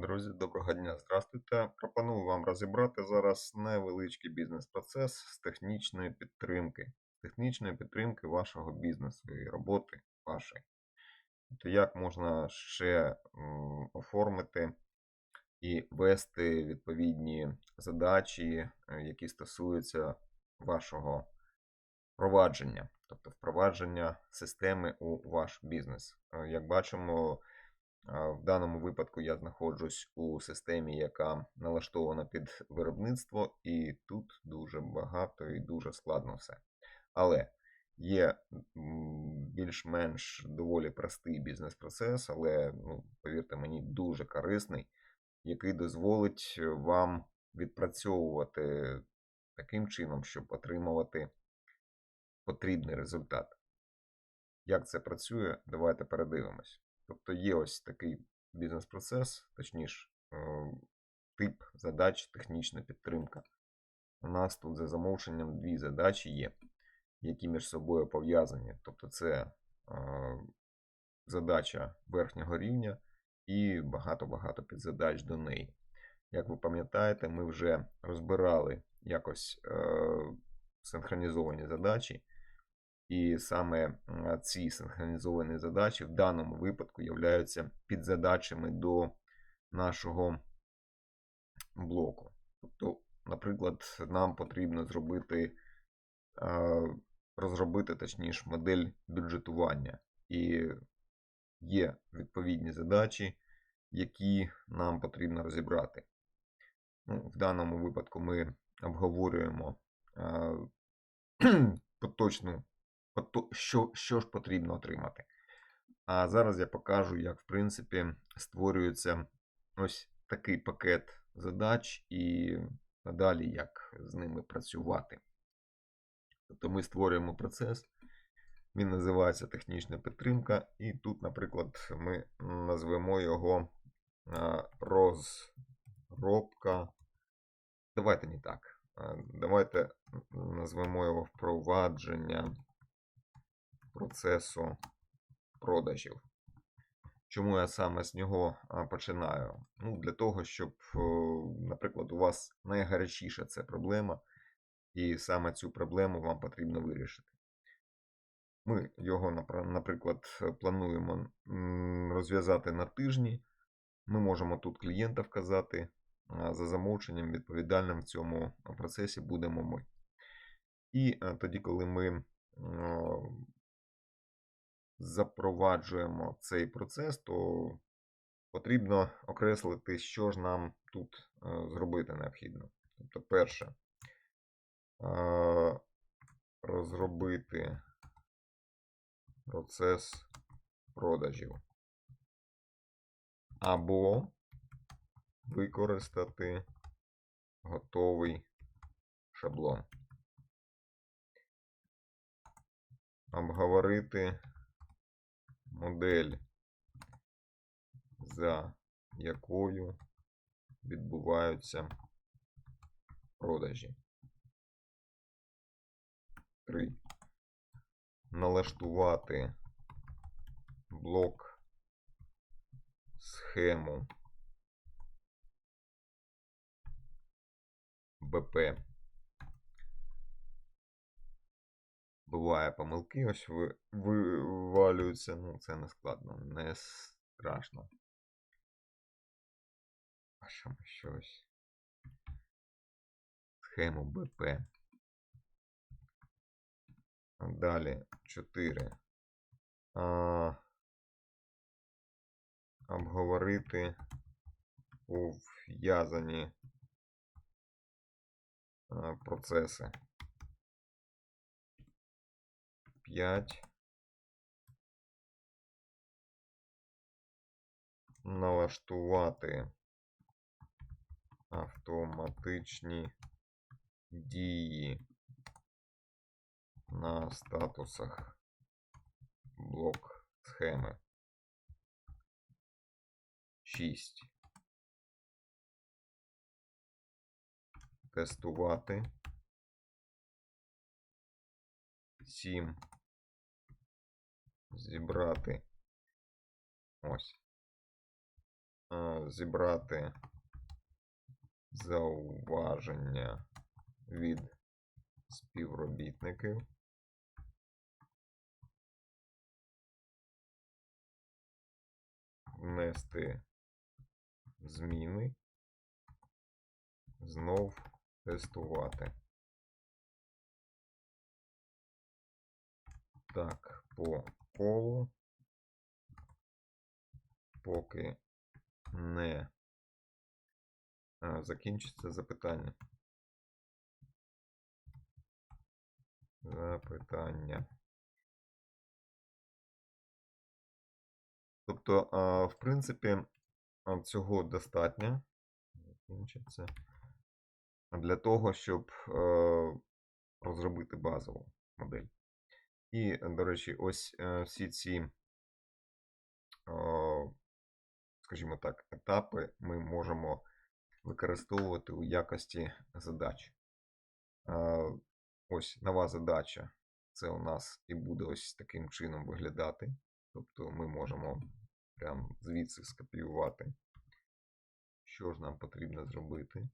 Друзі, доброго дня, здравствуйте. Пропоную вам розібрати зараз невеличкий бізнес-процес з технічної підтримки, з технічної підтримки вашого бізнесу і роботи вашої. Тобто, як можна ще оформити і вести відповідні задачі, е, які стосуються вашого впровадження, тобто впровадження системи у ваш бізнес. Е, Як бачимо, В даному випадку я знаходжусь у системі, яка налаштована під виробництво, і тут дуже багато і дуже складно все. Але є більш-менш доволі простий бізнес-процес, але, ну, повірте мені, дуже корисний, який дозволить вам відпрацьовувати таким чином, щоб отримувати потрібний результат. Як це працює, давайте передивимось. Тобто є ось такий бізнес-процес, точніше, е, тип задач, технічна підтримка. У нас тут за замовченням дві задачі є, які між собою пов'язані. Тобто це е, задача верхнього рівня і багато-багато підзадач до неї. Як ви пам'ятаєте, ми вже розбирали якось е, синхронізовані задачі. І саме ці синхронізовані задачі в даному випадку являються підзадачами до нашого блоку. Тобто, наприклад, нам потрібно зробити, розробити точніше модель бюджетування. І є відповідні задачі, які нам потрібно розібрати. Ну, в даному випадку ми обговорюємо поточну пото- що, що ж потрібно отримати. А зараз я покажу, як, в принципі, створюється ось такий пакет задач і надалі, як з ними працювати. Тобто ми створюємо процес, він називається технічна підтримка, і тут, наприклад, ми назвемо його розробка. Давайте не так. Давайте назвемо його впровадження процесу продажів. Чому я саме з нього починаю? Ну, Для того, щоб, наприклад, у вас найгарячіша це проблема, і саме цю проблему вам потрібно вирішити. Ми його, наприклад, плануємо розв'язати на тижні. Ми можемо тут клієнта вказати. За замовченням відповідальним в цьому процесі будемо ми. І е, тоді, коли ми запроваджуємо цей процес, то потрібно окреслити, що ж нам тут е, зробити необхідно. Тобто, перше, е, розробити процес продажів. Або використати готовий шаблон. Обговорити модель, за якою відбуваються продажі. 3. Налаштувати блок схему БП. Буває помилки, ось ви, вивалюються. Ну, це не складно, не страшно. А що ми щось? Схему БП. Далі 4. А, обговорити ув'язані процеси. 5. Налаштувати автоматичні дії на статусах блок схеми. 6. Тестувати. 7. Зібрати. Ось. зібрати зауваження від співробітників. Внести зміни, знов тестувати. Так, по колу, поки не закінчиться запитання. Запитання. Тобто, в принципі, цього достатньо. Закінчиться. Для того, щоб розробити базову модель. І, до речі, ось е, всі ці, скажімо так, етапи ми можемо використовувати у якості задач. Ось нова задача. Це у нас і буде ось таким чином виглядати. Тобто ми можемо прямо звідси скопіювати, що ж нам потрібно зробити.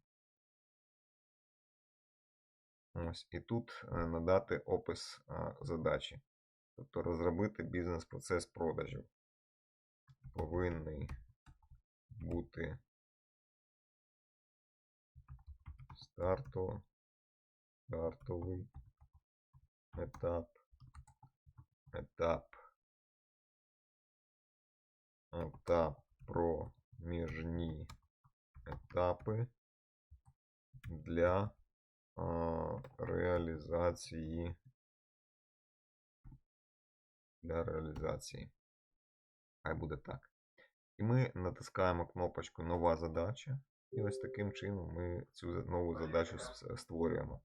Ось, і тут е, надати опис задачі. Тобто розробити бізнес-процес продажів. Повинний бути старту, стартовий етап, етап, етап проміжні етапи для реалізації для реалізації. Хай буде так. І ми натискаємо кнопочку Нова задача. І ось таким чином ми цю нову задачу створюємо.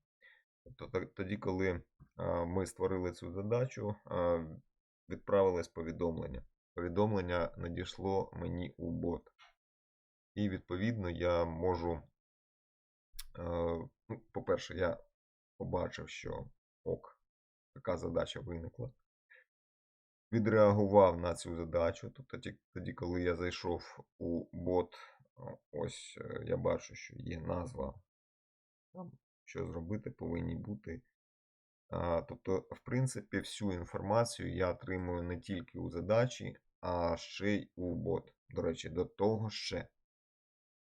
Тобто тоді, коли ми створили цю задачу, відправилось повідомлення. Повідомлення надійшло мені у бот. І відповідно я можу. Е, Ну, по-перше, я побачив, що ок, така задача виникла. Відреагував на цю задачу. Тобто тоді, коли я зайшов у бот, ось е, я бачу, що є назва, там, що зробити, повинні бути. Тобто, в принципі, всю інформацію я отримую не тільки у задачі, а ще й у бот. До речі, до того ще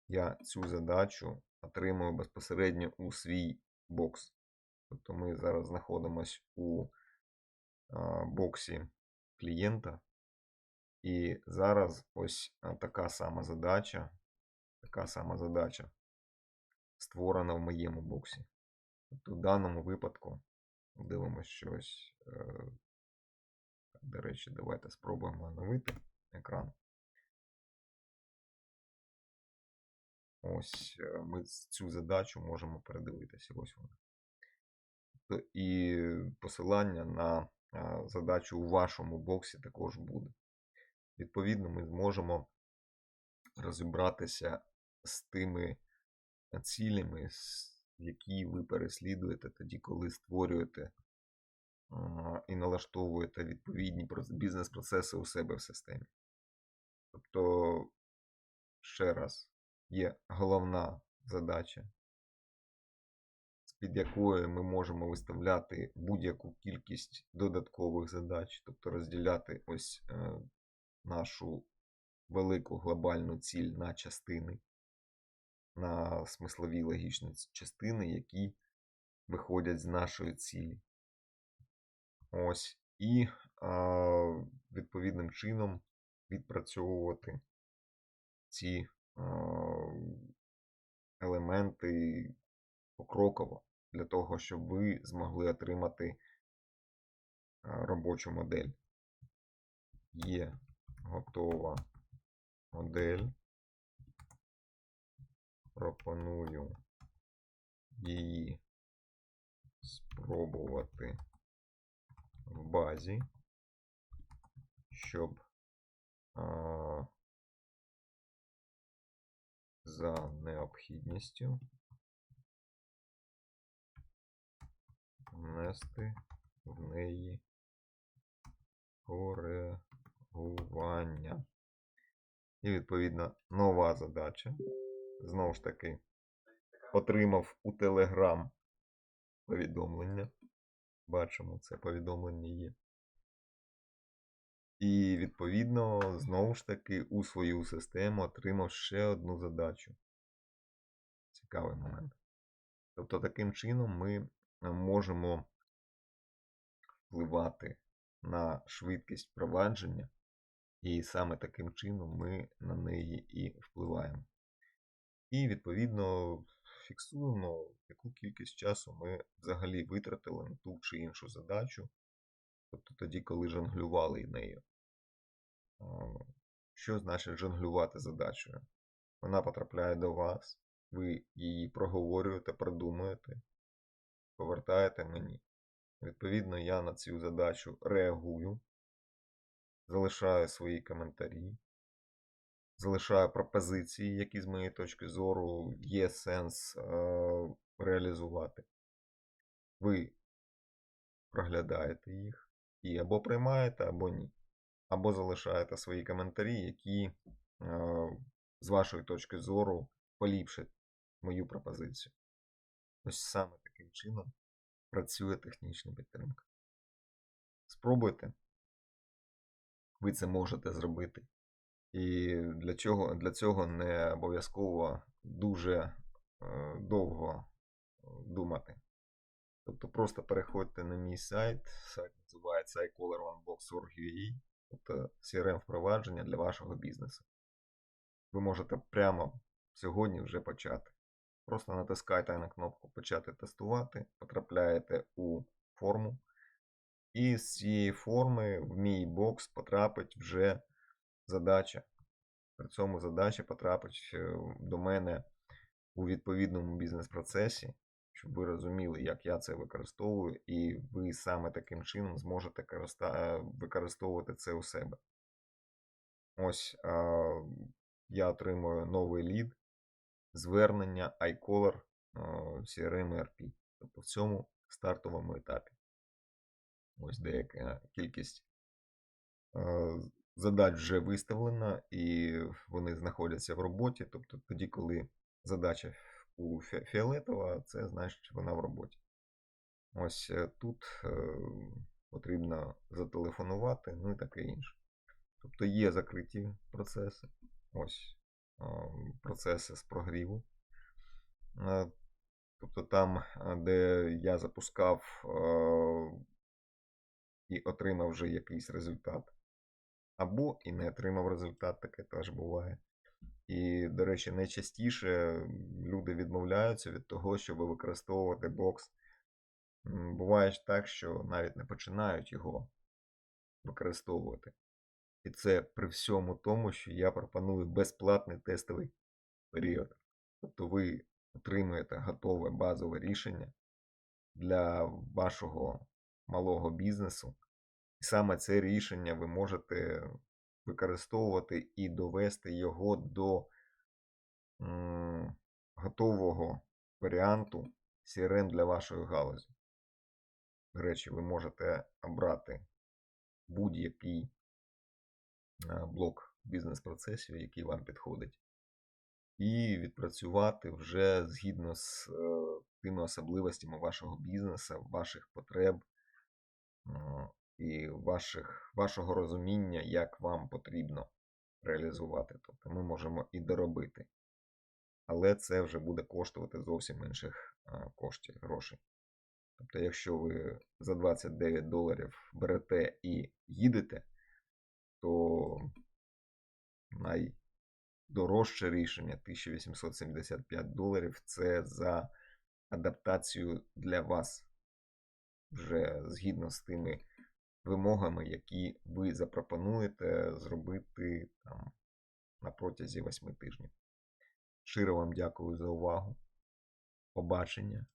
я цю задачу отримую безпосередньо у свій бокс. Тобто ми зараз знаходимося у боксі клієнта. І зараз ось така сама задача, така сама задача створена в моєму боксі. Тобто в даному випадку дивимося щось. е, До речі, давайте спробуємо оновити екран. Ось е, ми цю задачу можемо передивитися. Ось вона. І посилання на задачу у вашому боксі також буде. Відповідно, ми зможемо розібратися з тими цілями, які ви переслідуєте тоді, коли створюєте і налаштовуєте відповідні бізнес-процеси у себе в системі. Тобто, ще раз, є головна задача, з-під якої ми можемо виставляти будь-яку кількість додаткових задач, тобто розділяти ось е, нашу велику глобальну ціль на частини, на смислові логічні частини, які виходять з нашої цілі. Ось. І а, відповідним чином відпрацьовувати ці елементи покроково для того, щоб ви змогли отримати робочу модель. Є готова модель. Пропоную її спробувати в базі, щоб за необхідністю внести в неї коригування. І, відповідно, нова задача. Знову ж таки, отримав у Telegram повідомлення. Бачимо, це повідомлення є. І, відповідно, знову ж таки, у свою систему отримав ще одну задачу. Цікавий момент. Тобто, таким чином ми можемо впливати на швидкість впровадження, і саме таким чином ми на неї і впливаємо. І, відповідно, фіксуємо, яку кількість часу ми взагалі витратили на ту чи іншу задачу, тобто тоді, коли жонглювали нею. Що значить жонглювати задачею? Вона потрапляє до вас, ви її проговорюєте, продумуєте, повертаєте мені. Відповідно, я на цю задачу реагую, залишаю свої коментарі, залишаю пропозиції, які з моєї точки зору є сенс е, реалізувати. Ви проглядаєте їх і або приймаєте, або ні. Або залишаєте свої коментарі, які з вашої точки зору поліпшать мою пропозицію. Ось саме таким чином працює технічна підтримка. Спробуйте. Ви це можете зробити. І для цього, для цього не обов'язково дуже е, довго думати. Тобто просто переходьте на мій сайт, сайт називається iColorOneBox.org.ua, тобто CRM впровадження для вашого бізнесу. Ви можете прямо сьогодні вже почати. Просто натискайте на кнопку Почати тестувати, потрапляєте у форму. І з цієї форми в мій бокс потрапить вже задача. При цьому задача потрапить е, до мене у відповідному бізнес-процесі, щоб ви розуміли, як я це використовую, і ви саме таким чином зможете використовувати це у себе. Ось я отримую новий лід, звернення iColor CRM ERP. Тобто в цьому стартовому етапі. Ось деяка кількість е, задач вже виставлена, і вони знаходяться в роботі. Тобто тоді, коли задача у фіолетова, це значить, вона в роботі. Ось е, тут е, потрібно зателефонувати, ну і таке інше. Тобто є закриті процеси. Ось процеси з прогріву. Е, Тобто там, де я запускав і отримав вже якийсь результат. Або і не отримав результат, таке теж буває. І, до речі, найчастіше люди відмовляються від того, щоб використовувати бокс. Буває ж так, що навіть не починають його використовувати. І це при всьому тому, що я пропоную безплатний тестовий період. Тобто ви отримуєте готове базове рішення для вашого малого бізнесу. І саме це рішення ви можете використовувати і довести його до готового варіанту CRM для вашої галузі. До речі, ви можете обрати будь-який е, блок бізнес-процесів, який вам підходить, і відпрацювати вже згідно з е, тими особливостями вашого бізнесу, ваших потреб е, і ваших, вашого розуміння, як вам потрібно реалізувати. Тобто ми можемо і доробити. Але це вже буде коштувати зовсім інших коштів, грошей. Тобто, якщо ви за 29 доларів берете і їдете, то найдорожче рішення 1875 доларів це за адаптацію для вас, вже згідно з тими вимогами, які ви запропонуєте зробити там, на протязі 8 тижнів. Щиро вам дякую за увагу, побачення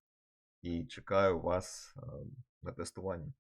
і чекаю вас е, на тестуванні.